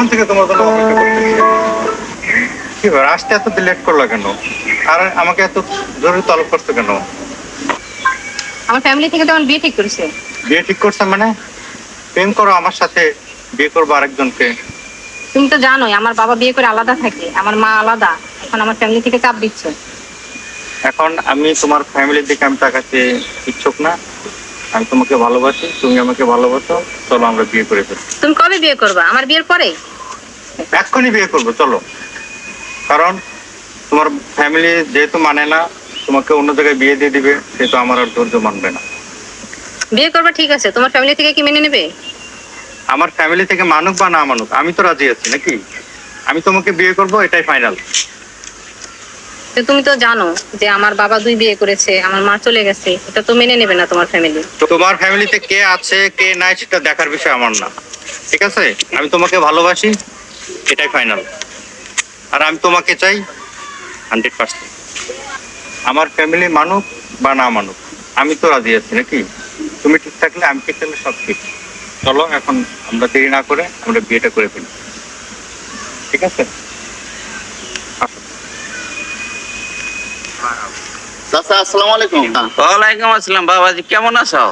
তখন থেকে তোমার জন্য অপেক্ষা করতেছি? কি আসতে এত লেট করল কেন? আর আমাকে এত জরুরি তলব করছ কেন? আমার ফ্যামিলি থেকে তোমার বিয়ে ঠিক করেছে। বিয়ে ঠিক করছে মানে? প্রেম করো আমার সাথে বিয়ে করব আরেকজনকে। তুমি তো জানোই আমার বাবা বিয়ে করে আলাদা থাকে আমার মা আলাদা। এখন আমার ফ্যামিলি থেকে চাপ দিচ্ছে। এখন আমি তোমার ফ্যামিলির দিকে আমি তাকাতে ইচ্ছুক না। আমি তোমাকে ভালোবাসি তুমি আমাকে ভালোবাসো চলো আমরা বিয়ে করে ফেলি। তুমি কবে বিয়ে করবা? আমার বিয়ের পরে? এক্ষুনি বিয়ে করব চলো। কারণ তোমার ফ্যামিলি যেহেতু মানে না তোমাকে অন্য জায়গায় বিয়ে দিয়ে দিবে সেহেতু আমার আর ধৈর্য মানবে না। বিয়ে করবা ঠিক আছে। তোমার ফ্যামিলি থেকে কি মেনে নেবে? আমার ফ্যামিলি থেকে মানুক বা না মানুক আমি তো রাজি আছি নাকি? আমি তোমাকে বিয়ে করব এটাই ফাইনাল তুমি তো জানো যে আমার বাবা দুই বিয়ে করেছে, আমার মা চলে গেছে, এটা তো মেনে নেবে না তোমার ফ্যামিলি তোমার ফ্যামিলিতে কে আছে, কে নাই সেটা দেখার বিষয় আমার না। ঠিক আছে? আমি তোমাকে ভালোবাসি, এটাই ফাইনাল আর আমি তোমাকে চাই হান্ড্রেড পার্সেন্ট। আমার ফ্যামিলি মানুক বা না মানুক, আমি তো রাজি আছি, নাকি? তুমি ঠিক থাকলে আমি ঠিক থাকলে সব ঠিক। চলো, এখন আমরা দেরি না করে আমরা বিয়েটা করে ফেলি। ঠিক আছে? চাচা আসসালামু আলাইকুম। ওয়ালাইকুম আসসালাম বাবাজি কেমন আছো?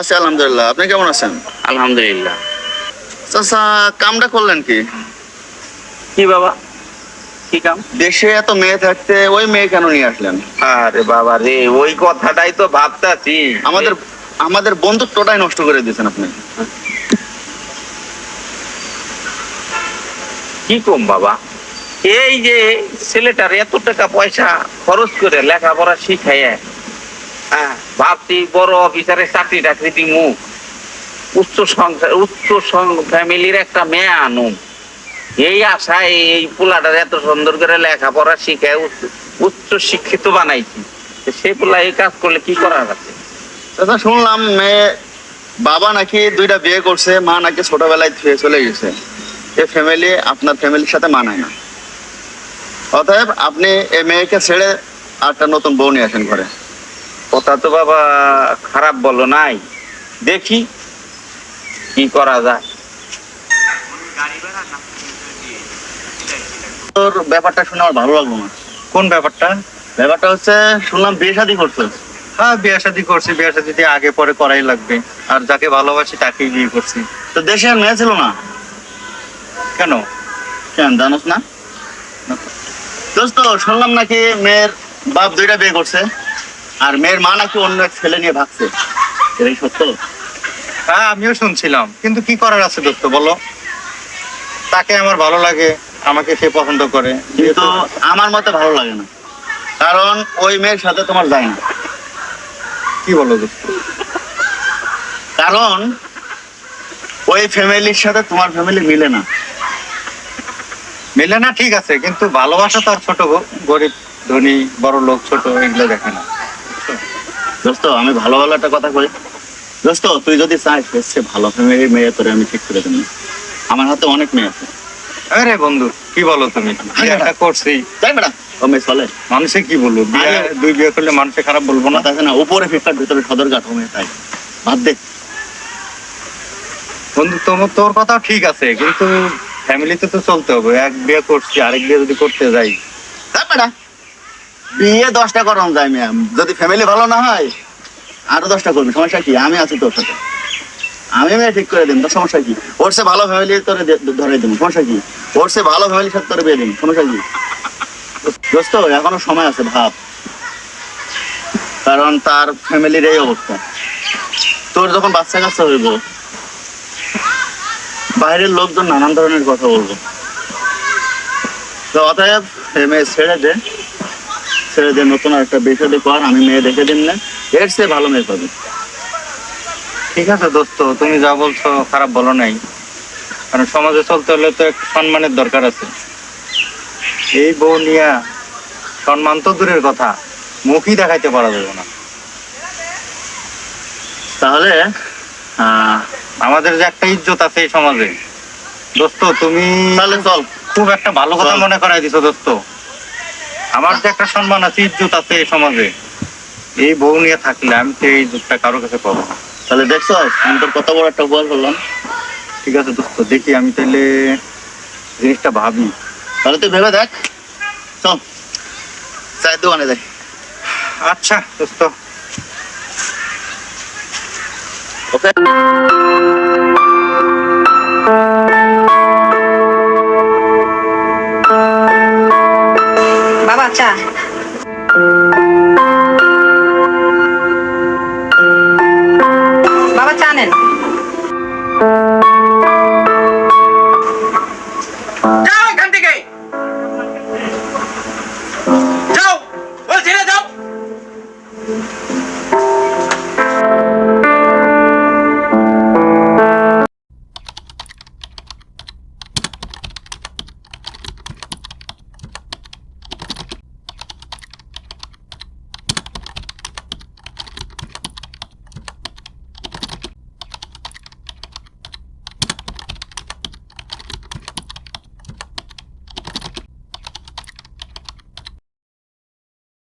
আছি আলহামদুলিল্লাহ। আপনি কেমন আছেন? আলহামদুলিল্লাহ। চাচা কামটা করলেন কি? কি বাবা? কি কাম? দেশে এত মেয়ে থাকতে ওই মেয়ে কেন নিয়ে আসলেন? আরে বাবা রে ওই কথাটাই তো ভাবতাছি। আমাদের আমাদের বন্ধুত্বটাই নষ্ট করে দিয়েছেন আপনি। কি কম বাবা? এই যে ছেলেটার এত টাকা পয়সা খরচ করে লেখাপড়া শিখাইয়া হ্যাঁ। ভাবছি বড় অফিসারে চাকরি টাকরি দিমু। উচ্চ সংসার উচ্চ ফ্যামিলির একটা মেয়ে আনুম এই আশায় এই পোলাটার এত সুন্দর করে লেখাপড়া শিখায় উচ্চ- শিক্ষিত বানাইছি। সে পোলা এই কাজ করলে কি করার আছে? চাচা শুনলাম মেয়ে বাবা নাকি দুইটা বিয়ে করছে মা নাকি ছোটবেলায় চলে গেছে। এই ফ্যামিলি আপনার ফ্যামিলির সাথে মানায় না। অতএব আপনি এই মেয়েকে ছেড়ে আরেকটা নতুন বউ নিয়ে আসেন ঘরে। কথা তো বাবা খারাপ বলো নাই। দেখি কি করা যায়। তোর ব্যাপারটা শুনে আমার ভালো লাগল না। কোন ব্যাপারটা? ব্যাপারটা হচ্ছে শুনলাম বিয়ে শাদী করছ। হ্যাঁ বিয়ে শাদী করছি বিয়ে শাদী আগে পরে করাই লাগবে। আর যাকে ভালোবাসি তাকেই বিয়ে করছি। তো দেশে আর মেয়ে ছিল না? কেন? কেন জানোস না? দোস্ত শুনলাম নাকি মেয়ের বাপ দুইটা বিয়ে করছে আর মেয়ের মা নাকি অন্য এক ছেলে নিয়ে ভাগছে। এটাই সত্য? হ্যাঁ আমিও শুনছিলাম। কিন্তু কি করার আছে দোস্ত বলো? তাকে আমার ভালো লাগে আমাকে সে পছন্দ করে। কিন্তু আমার মতে ভালো লাগে না। কারণ ওই মেয়ের সাথে তোমার যায় না। কি বলো দোস্ত? কারণ ওই ফ্যামিলির সাথে তোমার ফ্যামিলি মিলে না। মেলে না ঠিক আছে কিন্তু ভালোবাসা তো আর ছোট গরিব ধনী বড় লোক ছোট এগুলো দেখে না। দোস্ত আমি ভালো ভালো একটা কথা কই। দোস্ত তুই যদি চাস সে ভালো ফ্যামিলির মেয়ে তোরে আমি ঠিক করে দেবো। আমার হাতে অনেক মেয়ে আছে। আরে বন্ধু কি বলো তুমি? বিয়েটা করছি। তাই ম্যাডাম ও চলে। মানুষে কি বলব? বিয়ে দুই বিয়ে করলে মানুষে খারাপ বলব না? আছে না উপরে ফিফটার ভিতরে সদর কাঠ মেয়ে তাই। ভাত দেখ বন্ধু তোমার তোর কথাও ঠিক আছে কিন্তু ফ্যামিলিতে তো চলতে হবে। এক বিয়ে করছি, আরেক বিয়ে যদি করতে যাই। বিয়ে দশটা করানো যায় ম্যাম যদি ফ্যামিলি ভালো না হয়, আরও দশটা করবি। সমস্যা কি? আমি আছি তোর সাথে। আমি মেয়ে ঠিক করে দিন তোর সমস্যা কি? ওর সে ভালো ফ্যামিলি তোরে ধরে দিব। সমস্যা কি? ওর সে ভালো ফ্যামিলির সাথে তোরে বিয়ে দিন সমস্যা কি? দোস্ত, এখনও সময় আছে, ভাব। কারণ তার ফ্যামিলির এই অবস্থা। তোর যখন বাচ্চা কাচ্চা হইব বাইরের লোকজন নানান ধরনের কথা বলব। তো অতএব মেয়ে ছেড়ে দে ছেড়ে দে, নতুন একটা বিষয় কর আমি মেয়ে দেখে দিন না। এর সে ভালো মেয়ে পাবে। ঠিক আছে দোস্ত, তুমি যা বলছো খারাপ বলো নাই। কারণ সমাজে চলতে হলে তো এক সম্মানের দরকার আছে। এই বউ নিয়া সম্মান তো দূরের কথা, মুখই দেখাইতে পারা যাবে না। তাহলে আমাদের যে একটা ইজ্জত আছে এই সমাজে। দোস্ত তুমি তাহলে চল। খুব একটা ভালো কথা মনে করাই দিছো দোস্ত। আমার যে একটা সম্মান আছে ইজ্জত আছে এই সমাজে। এই বউ নিয়ে থাকলে আমি তো এই ইজ্জতটা কারোর কাছে পাবো তাহলে দেখছ আমি তোর কত বড় একটা উপকার করলাম। ঠিক আছে দোস্ত দেখি আমি তাহলে জিনিসটা ভাবি। তাহলে তুই ভেবে দেখ। শোন চায়ের দোকানে যাই। আচ্ছা দোস্ত। ওকে বাবা চা।